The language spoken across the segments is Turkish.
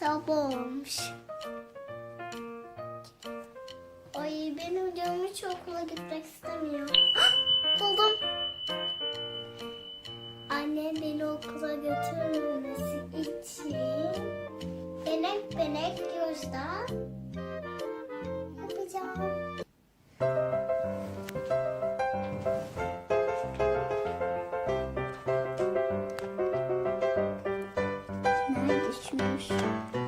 baba olmuş. Ay benim canım hiç okula gitmek istemiyor. Buldum. Annem beni okula götürmemesi için benek benek gözden Nerede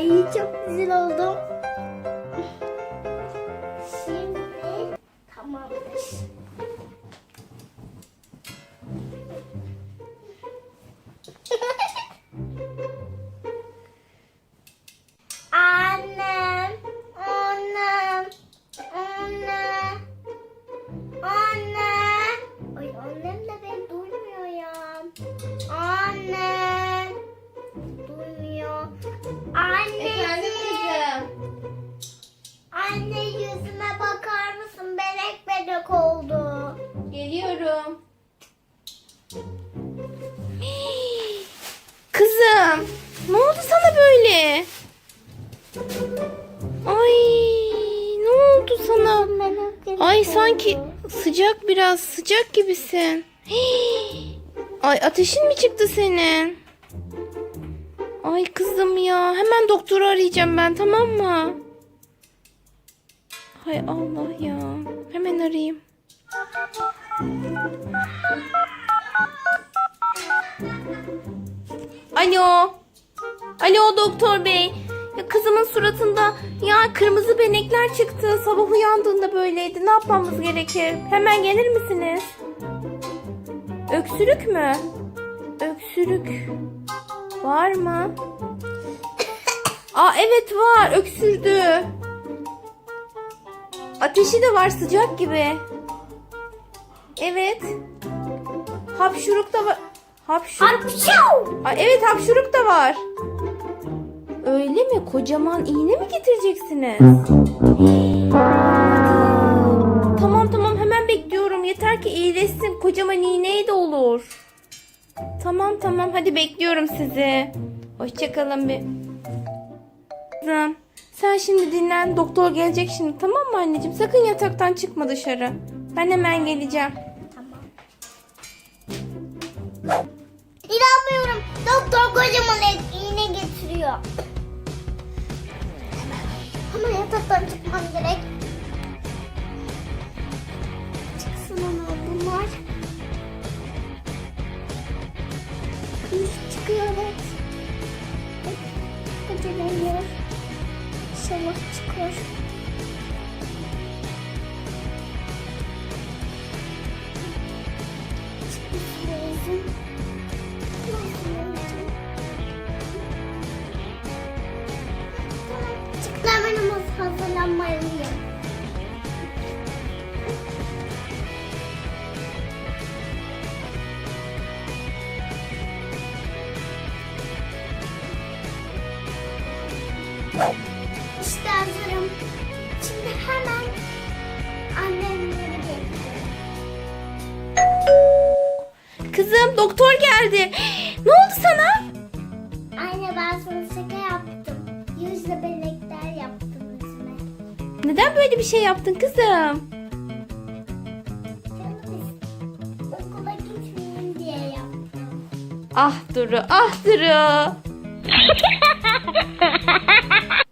Ay çok güzel oldum. Şimdi tamamdır. böyle? Ay, ne oldu sana? Ay sanki sıcak biraz sıcak gibisin. Ay ateşin mi çıktı senin? Ay kızım ya hemen doktoru arayacağım ben tamam mı? Hay Allah ya hemen arayayım. Alo. Alo doktor bey. Ya kızımın suratında ya kırmızı benekler çıktı. Sabah uyandığında böyleydi. Ne yapmamız gerekir? Hemen gelir misiniz? Öksürük mü? Öksürük. Var mı? Aa evet var. Öksürdü. Ateşi de var sıcak gibi. Evet. Hapşuruk da var. Hapşuruk. Hapşu! Aa, evet hapşuruk da var. Öyle mi? Kocaman iğne mi getireceksiniz? tamam tamam hemen bekliyorum. Yeter ki iyileşsin. Kocaman iğneyi de olur. Tamam tamam hadi bekliyorum sizi. Hoşçakalın bir. Kızım, Sen şimdi dinlen. Doktor gelecek şimdi tamam mı anneciğim? Sakın yataktan çıkma dışarı. Ben hemen geleceğim. Tamam. İnanmıyorum. Doktor kocaman iğne getiriyor. Yataktan çıkmam gerek. Çıksın ama bunlar. Üst çıkıyor evet. Kocaman İnşallah çıkar. Çıkması lazım. Ama hazırlanmalıyım. İşte hazırım. Şimdi hemen annemleri bekliyorum. Kızım doktor geldi. Ne oldu sana? Anne ben sana şaka yaptım. Yüzle yüzüme. Neden böyle bir şey yaptın kızım? Canım is- okula gitmeyeyim diye yaptım. Ah Duru, ah Duru.